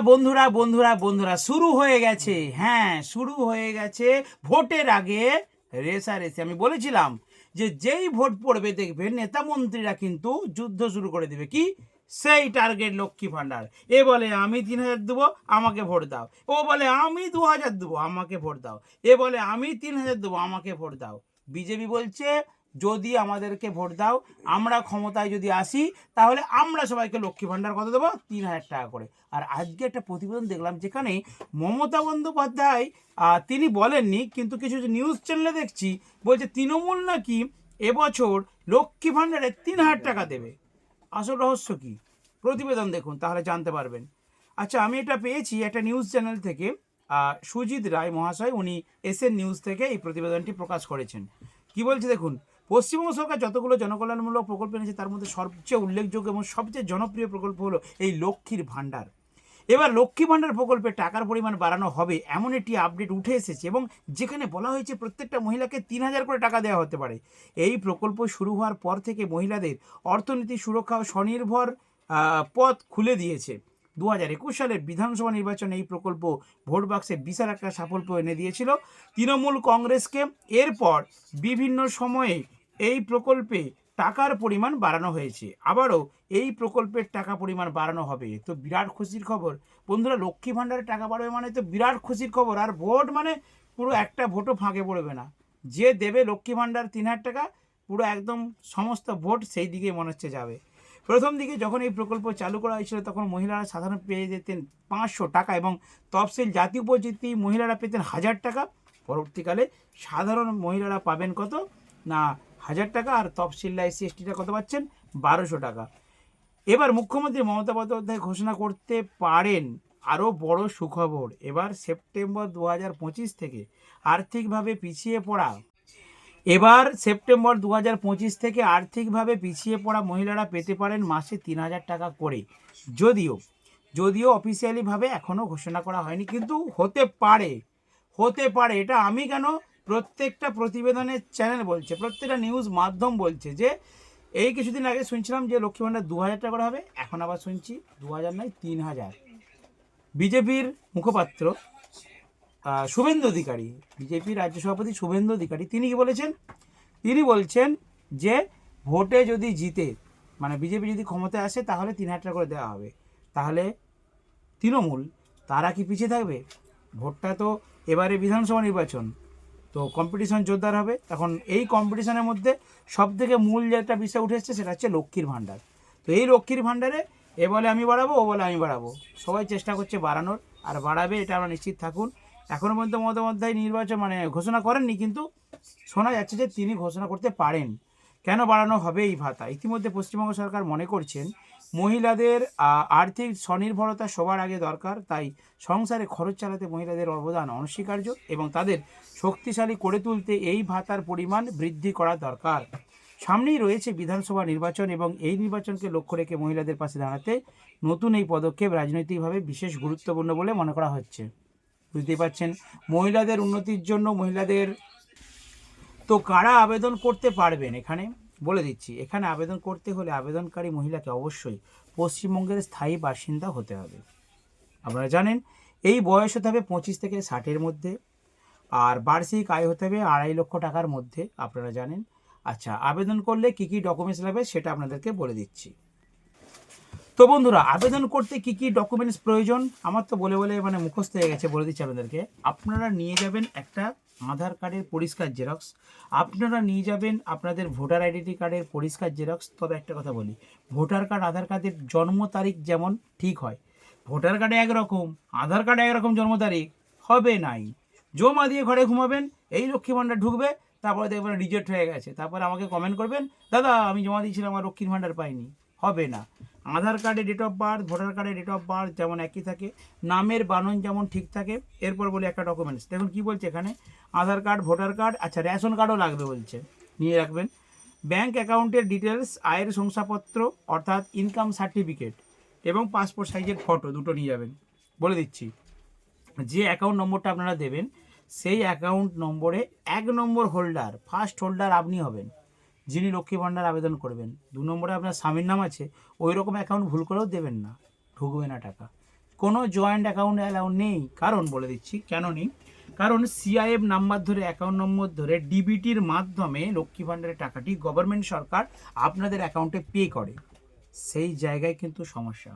বন্ধুরা বন্ধুরা বন্ধুরা, শুরু হয়ে গেছে। হ্যাঁ শুরু হয়ে গেছে ভোটের আগে রেসারেসি আমি বলেছিলাম যে যেই ভোট পড়বে দেখবে নেতা মন্ত্রীরা কিন্তু যুদ্ধ শুরু করে দেবে। কি? সেই টার্গেট লক্ষ্মী ভাণ্ডার। এ বলে, আমি তিন হাজার দেবো, আমাকে ভোট দাও। ও বলে, আমি দু হাজার দেবো, আমাকে ভোট দাও। এ বলে, আমি তিন হাজার দেবো, আমাকে ভোট দাও। বিজেপি বলছে যদি আমাদেরকে ভোট দাও, আমরা ক্ষমতায় যদি আসি, তাহলে আমরা সবাইকে লক্ষ্মী ভাণ্ডার কত দেবো? তিন হাজার টাকা করে। আর আজকে একটা প্রতিবেদন দেখলাম যেখানে মমতা বন্দ্যোপাধ্যায় তিনি বলেননি, কিন্তু কিছু নিউজ চ্যানেলে দেখছি, বলছে তৃণমূল নাকি এবছর লক্ষ্মী ভাণ্ডারে তিন হাজার টাকা দেবে। আসল রহস্য কি? প্রতিবেদন দেখুন, তাহলে জানতে পারবেন। আচ্ছা আমি এটা পেয়েছি একটা নিউজ চ্যানেল থেকে সুজিত রায় মহাশয়, উনি এসএন নিউজ থেকে এই প্রতিবেদনটি প্রকাশ করেছেন। কি বলছে দেখুন? পশ্চিমবঙ্গ সরকার যতগুলো জনকল্যাণমূলক প্রকল্প এনেছে, তার মধ্যে সবচেয়ে উল্লেখযোগ্য এবং সবচেয়ে জনপ্রিয় প্রকল্প হলো এই লক্ষ্মীর ভাণ্ডার। এবার লক্ষ্মী ভাণ্ডার প্রকল্পে টাকার পরিমাণ বাড়ানো হবে, এমন একটি আপডেট উঠে এসেছে এবং যেখানে বলা হয়েছে প্রত্যেকটা মহিলাকে তিন হাজার করে টাকা দেওয়া হতে পারে। এই প্রকল্প শুরু হওয়ার পর থেকে মহিলাদের অর্থনীতি সুরক্ষা ও স্বনির্ভর পথ খুলে দিয়েছে। দু হাজার একুশ সালের বিধানসভা নির্বাচনে এই প্রকল্প ভোট বাক্সে বিশাল একটা সাফল্য এনে দিয়েছিল। তৃণমূল কংগ্রেসকে এরপর বিভিন্ন সময়ে এই প্রকল্পে টাকার পরিমাণ বাড়ানো হয়েছে। আবারও এই প্রকল্পের টাকা পরিমাণ বাড়ানো হবে। তো বিরাট খুশির খবর। বন্ধুরা, লক্ষ্মী ভাণ্ডারে টাকা বাড়বে মানে তো বিরাট খুশির খবর। আর ভোট মানে পুরো একটা ভোটও ফাঁকে পড়বে না। যে দেবে লক্ষ্মী ভাণ্ডার তিন হাজার টাকা, পুরো একদম সমস্ত ভোট সেই দিকে মনে হচ্ছে যাবে। প্রথম দিকে যখন এই প্রকল্প চালু করা হয়েছিল, তখন মহিলারা সাধারণ পেয়ে যেতেন পাঁচশো টাকা এবং তফসিল জাতি উপজাতি মহিলারা পেতেন হাজার টাকা। পরবর্তীকালে সাধারণ মহিলারা পাবেন কত? না হাজার টাকা আর তফসিল্লা এসসি এসটিটা কত পাচ্ছেন? বারোশো টাকা। এবার মুখ্যমন্ত্রী মমতা বন্দ্যোপাধ্যায় ঘোষণা করতে পারেন আরও বড় সুখবর। এবার সেপ্টেম্বর দু হাজার পঁচিশ থেকে আর্থিকভাবে পিছিয়ে পড়া। এবার সেপ্টেম্বর দু হাজার পঁচিশ থেকে আর্থিকভাবে পিছিয়ে পড়া মহিলারা পেতে পারেন মাসে তিন হাজার টাকা করে। যদিও যদিও অফিসিয়ালিভাবে এখনও ঘোষণা করা হয়নি, কিন্তু হতে পারে। হতে পারে, এটা আমি কেন প্রত্যেকটা প্রতিবেদনের চ্যানেল বলছে, প্রত্যেকটা নিউজ মাধ্যম বলছে যে, এই কিছুদিন আগে শুনছিলাম যে লক্ষ্মী ভাণ্ডার দু হাজার টাকা করে হবে, এখন আবার শুনছি দু হাজার নয়, তিন হাজার। বিজেপির মুখপাত্র শুভেন্দু অধিকারী বিজেপির রাজ্য সভাপতি শুভেন্দু অধিকারী, তিনি কি বলেছেন? তিনি বলছেন যে, ভোটে যদি জিতে মানে বিজেপি যদি ক্ষমতায় আসে, তাহলে তিন হাজার টাকা করে দেওয়া হবে। তাহলে তৃণমূল, তারা কি পিছিয়ে থাকবে? ভোটটা তো এবারে বিধানসভা নির্বাচন। তো কম্পিটিশন জোরদার হবে। এখন এই কম্পিটিশনের মধ্যে সব থেকে মূল যে একটা বিষয় উঠে এসছে সেটা হচ্ছে লক্ষ্মীর ভাণ্ডার। তো এই লক্ষ্মীর ভাণ্ডারে এ বলে আমি বাড়াবো, ও বলে আমি বাড়াবো। সবাই চেষ্টা করছে বাড়ানোর, আর বাড়াবে এটা আমরা নিশ্চিত থাকুন। এখনও পর্যন্ত মমতা নির্বাচন মানে ঘোষণা করেননি, কিন্তু শোনা যাচ্ছে যে তিনি ঘোষণা করতে পারেন। কেন বাড়ানো হবে এই ভাতা? ইতিমধ্যে পশ্চিমবঙ্গ সরকার মনে করছেন মহিলাদের আর্থিক স্বনির্ভরতা সবার আগে দরকার, তাই সংসারে খরচ চালাতে মহিলাদের অবদান অনস্বীকার্য এবং তাদের শক্তিশালী করে তুলতে এই ভাতার পরিমাণ বৃদ্ধি করা দরকার। সামনেই রয়েছে বিধানসভা নির্বাচন এবং এই নির্বাচনকে লক্ষ্য রেখে মহিলাদের পাশে দাঁড়াতে নতুন এই পদক্ষেপ রাজনৈতিকভাবে বিশেষ গুরুত্বপূর্ণ বলে মনে করা হচ্ছে। বুঝতেই পারছেন? মহিলাদের উন্নতির জন্য মহিলাদের তো কারা আবেদন করতে পারবেন এখানে? বলে দিচ্ছি, এখানে আবেদন করতে হলে আবেদনকারী মহিলাকে অবশ্যই পশ্চিমবঙ্গের স্থায়ী বাসিন্দা হতে হবে। আপনারা জানেন, এই বয়স হতে হবে পঁচিশ থেকে ষাটের মধ্যে আর বার্ষিক আয় হতে হবে আড়াই লক্ষ টাকার মধ্যে, আপনারা জানেন। আচ্ছা আবেদন করলে কী কী ডকুমেন্টস লাগবে সেটা আপনাদেরকে বলে দিচ্ছি। তো বন্ধুরা, আবেদন করতে কি কি ডকুমেন্টস প্রয়োজন? আমার তো বলে বলে মানে মুখস্থ হয়ে গেছে, বলে দিচ্ছি আপনাদেরকে। আপনারা নিয়ে যাবেন একটা আধার কার্ডের পরিষ্কার জেরক্স। আপনারা নিয়ে যাবেন আপনাদের ভোটার আইডেন্টি কার্ডের পরিষ্কার জেরক্স। তবে একটা কথা বলি, ভোটার কার্ড, আধার কার্ডের জন্ম তারিখ যেমন ঠিক হয়, ভোটার কার্ডে একরকম, আধার কার্ডে একরকম জন্ম তারিখ হবে নাই। জমা দিয়ে ঘরে ঘুমাবেন, এই লক্ষ্মী ভাণ্ডার ঢুকবে, তারপরে দেখবেন রিজেক্ট হয়ে গেছে। তারপরে আমাকে কমেন্ট করবেন, দাদা, আমি জমা দিয়েছিলাম, আমার লক্ষ্মীর ভাণ্ডার পাইনি। হবে না। আধার কার্ডে ডেট অফ বার্থ ভোটার কার্ডে ডেট অফ বার্থ যেমন একই থাকে, নামের বানন যেমন ঠিক থাকে, এরপর বলি একটা ডকুমেন্টস দেখুন কি বলছে এখানে? আধার কার্ড ভোটার কার্ড আচ্ছা রেশন কার্ডও লাগবে বলছে। নিয়ে রাখবেন। ব্যাংক অ্যাকাউন্টের ডিটেলস আয়ের শংসাপত্র, অর্থাৎ ইনকাম সার্টিফিকেট এবং পাসপোর্ট সাইজের ফটো দুটো নিয়ে যাবেন। বলে দিচ্ছি। যে অ্যাকাউন্ট নম্বরটা আপনারা দেবেন, সেই অ্যাকাউন্ট নম্বরে এক নম্বর হোল্ডার ফার্স্ট হোল্ডার আপনি হবেন। যিনি লক্ষ্মী ভাণ্ডার আবেদন করবেন। দু নম্বরে আপনার স্বামীর নাম আছে ওই রকম অ্যাকাউন্ট ভুল করেও দেবেন না। ঢুকবে না টাকা। কোনো জয়েন্ট অ্যাকাউন্ট অ্যালাউ নেই। কারণ বলে দিচ্ছি, কেন নেই? কারণ সিআইএফ নাম্বার ধরে অ্যাকাউন্ট নম্বর ধরে ডিবিটির মাধ্যমে লক্ষ্মী ভাণ্ডারের টাকাটি গভর্নমেন্ট সরকার আপনাদের অ্যাকাউন্টে পে করে। সেই জায়গায় কিন্তু সমস্যা।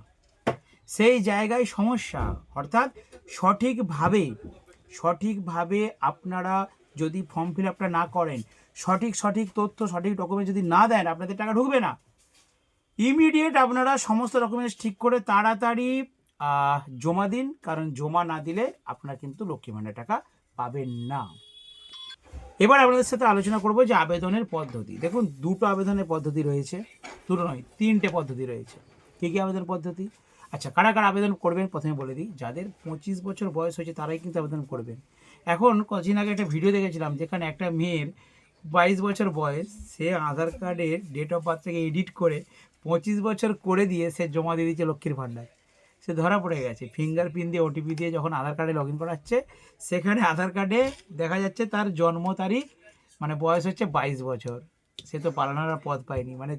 সেই জায়গায় সমস্যা। অর্থাৎ সঠিকভাবে সঠিকভাবে আপনারা যদি ফর্ম ফিল আপটা না করেন, সঠিক সঠিক তথ্য, সঠিক ডকুমেন্ট যদি না দেন, আপনাদের টাকা ঢুকবে না। ইমিডিয়েট আপনারা সমস্ত ডকুমেন্টস ঠিক করে তাড়াতাড়ি জমা দিন, কারণ জমা না দিলে আপনারা কিন্তু লক্ষ্মী ভাণ্ডার টাকা পাবেন না। এবার আপনাদের সাথে আলোচনা করব যে আবেদনের পদ্ধতি। দেখুন, দুটো আবেদনের পদ্ধতি রয়েছে। দুটো নয়, তিনটে পদ্ধতি রয়েছে। কী কী আবেদন পদ্ধতি? আচ্ছা কারা কারা আবেদন করবেন? প্রথমে বলে দিই, যাদের পঁচিশ বছর বয়স হয়েছে, তারাই কিন্তু আবেদন করবেন। এখন কদিন আগে একটা ভিডিও দেখেছিলাম যেখানে একটা মেয়ের বাইশ বছর বয়স, সে আধার কার্ডের ডেট অফ বার্থ থেকে এডিট করে পঁচিশ বছর করে দিয়ে সে জমা দিয়ে দিচ্ছে লক্ষ্মীর ভাণ্ডার। সে ধরা পড়ে গেছে। ফিঙ্গারপ্রিন্ট দিয়ে ওটিপি দিয়ে যখন আধার কার্ডে লগ ইন করাচ্ছে, সেখানে আধার কার্ডে দেখা যাচ্ছে তার জন্ম তারিখ মানে বয়স হচ্ছে বাইশ বছর। সে তো পালানোর পথ পায়নি। মানে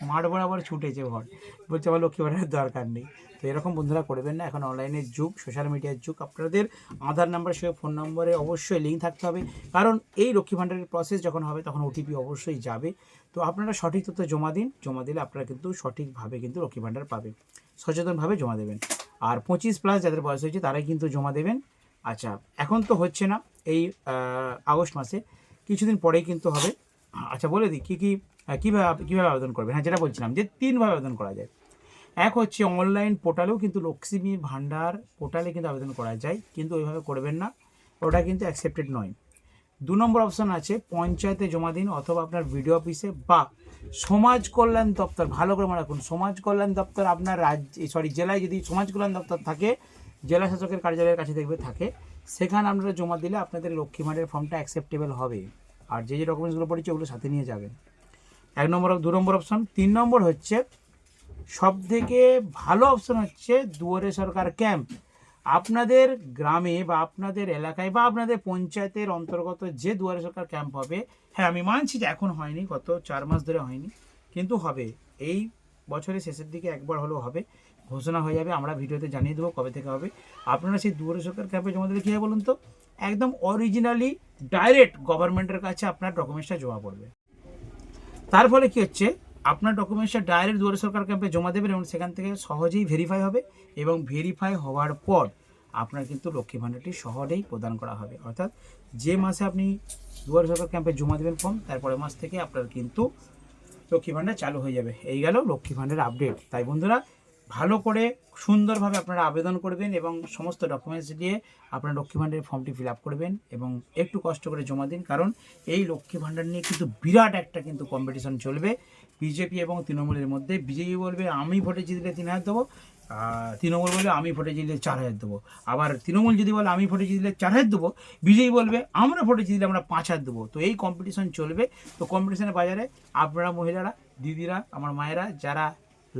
মাঠ বরাবর ছুটেছে ঘর বলছে, আমার লক্ষ্মী ভাণ্ডারের দরকার নেই। তো এরকম বন্ধুরা করবেন না। এখন অনলাইনের যুগ সোশ্যাল মিডিয়ার যুগ। আপনাদের আধার নাম্বার সঙ্গে ফোন নম্বরে অবশ্যই লিঙ্ক থাকতে হবে। কারণ এই লক্ষ্মী ভাণ্ডারের প্রসেস যখন হবে, তখন ওটিপি অবশ্যই যাবে। তো আপনারা সঠিক তথ্য জমা দিন। জমা দিলে আপনারা কিন্তু সঠিকভাবে কিন্তু লক্ষ্মী ভাণ্ডার পাবেন। সচেতনভাবে জমা দেবেন। আর পঁচিশ প্লাস যাদের বয়স হয়েছে, তারাই কিন্তু জমা দেবেন। আচ্ছা এখন তো হচ্ছে না। এই আগস্ট মাসে কিছুদিন পরেই কিন্তু হবে। আচ্ছা বলে দিই, কী কী কীভাবে কীভাবে আবেদন করবেন হ্যাঁ যেটা বলছিলাম যে তিনভাবে আবেদন করা যায়। এক হচ্ছে অনলাইন পোর্টালেও কিন্তু লক্ষ্মী ভাণ্ডার পোর্টালে কিন্তু আবেদন করা যায়, কিন্তু ওইভাবে করবেন না। ওটা কিন্তু অ্যাকসেপ্টেড নয়। দু নম্বর অপশন আছে পঞ্চায়েতে জমা দিন অথবা আপনার ভিডিও অফিসে বা সমাজ কল্যাণ দপ্তর, ভালো করে মনে রাখুন, সমাজ কল্যাণ দপ্তর আপনার রাজ্য সরি জেলায় যদি সমাজ কল্যাণ দপ্তর থাকে, জেলা শাসকের কার্যালয়ের কাছে দেখবে থাকে, সেখানে আপনারা জমা দিলে আপনাদের লক্ষ্মী ভাণ্ডারের ফর্মটা অ্যাকসেপ্টেবল হবে। আর যে যে ডকুমেন্টসগুলো পড়েছে ওগুলো সাথে নিয়ে যাবেন। এক নম্বর, দু নম্বর অপশন তিন নম্বর হচ্ছে সব থেকে ভালো অপশন হচ্ছে দুয়ারে সরকার ক্যাম্প আপনাদের গ্রামে বা আপনাদের এলাকায় বা আপনাদের পঞ্চায়েতের অন্তর্গত যে দুয়ারে সরকার ক্যাম্প হবে হ্যাঁ আমি মানছি যে এখন হয়নি, গত চার মাস ধরে হয়নি, কিন্তু হবে। এই বছরের শেষের দিকে একবার হলেও হবে, ঘোষণা হয়ে যাবে, আমরা ভিডিওতে জানিয়ে দেবো কবে থেকে হবে। আপনারা সেই দুয়ারে সরকার ক্যাম্পে জমা দিলে কী হবে বলুন তো? একদম অরিজিনালি ডাইরেক্ট গভর্নমেন্টের কাছে আপনার ডকুমেন্টসটা জমা পড়বে। তার ফলে কি হচ্ছে? আপনার ডকুমেন্টসটা ডাইরেক্ট দুয়ারে সরকার ক্যাম্পে জমা দেবেন এবং সেখান থেকে সহজেই ভেরিফাই হবে এবং ভেরিফাই হওয়ার পর আপনার কিন্তু লক্ষ্মী ভাণ্ডারটি সহজেই প্রদান করা হবে। অর্থাৎ যে মাসে আপনি দুয়ারে সরকার ক্যাম্পে জমা দেবেন ফর্ম তারপরের মাস থেকে আপনার কিন্তু লক্ষ্মী ভাণ্ডার চালু হয়ে যাবে। এই গেল লক্ষ্মী ভাণ্ডারের আপডেট তাই বন্ধুরা ভালো করে সুন্দরভাবে আপনারা আবেদন করবেন এবং সমস্ত ডকুমেন্টস দিয়ে আপনার লক্ষ্মী ভাণ্ডারের ফর্মটি ফিল আপ করবেন এবং একটু কষ্ট করে জমা দিন। কারণ এই লক্ষ্মী ভাণ্ডার নিয়ে কিন্তু বিরাট একটা কিন্তু কম্পিটিশন চলবে। বিজেপি এবং তৃণমূলের মধ্যে। বিজেপি বলবে, আমি ভোটে জিতলে তিন হাজার দেবো। তৃণমূল বলবে, আমি ভোটে জিতলে চার হাজার দেবো। আবার তৃণমূল যদি বলে, আমি ভোটে জিতলে চার হাজার দেবো, বিজেপি বলবে, আমরা ভোটে জিতলে আমরা পাঁচ হাজার দেবো। তো এই কম্পিটিশন চলবে। তো কম্পিটিশনের বাজারে আপনারা মহিলারা, দিদিরা, আমার মায়েরা, যারা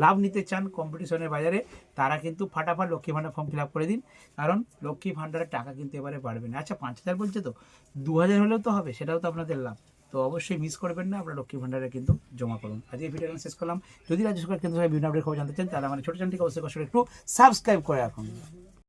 লাভ নিতে চান কম্পিটিশনের বাজারে, তারা কিন্তু ফাটাফাট Lakshmi Bhandar form fill up করে দিন। কারণ লক্ষ্মী ভাণ্ডারের টাকা কিন্তু এবারে বাড়বে না। আচ্ছা পাঁচ হাজার বলছে তো? দু হাজার হলেও তো হবে, সেটাও তো আপনাদের লাভ। তো অবশ্যই মিস করবেন না, আপনারা লক্ষ্মী ভাণ্ডারে কিন্তু জমা করুন। আজ এই ভিডিও শেষ করলাম। যদি রাজ্য সরকার কেন্দ্র বিভিন্ন খবর জানতে চান, তাহলে আমার ছোটো চ্যানেলটিকে অবশ্যই কষ্ট একটু সাবস্ক্রাইব করে রাখুন।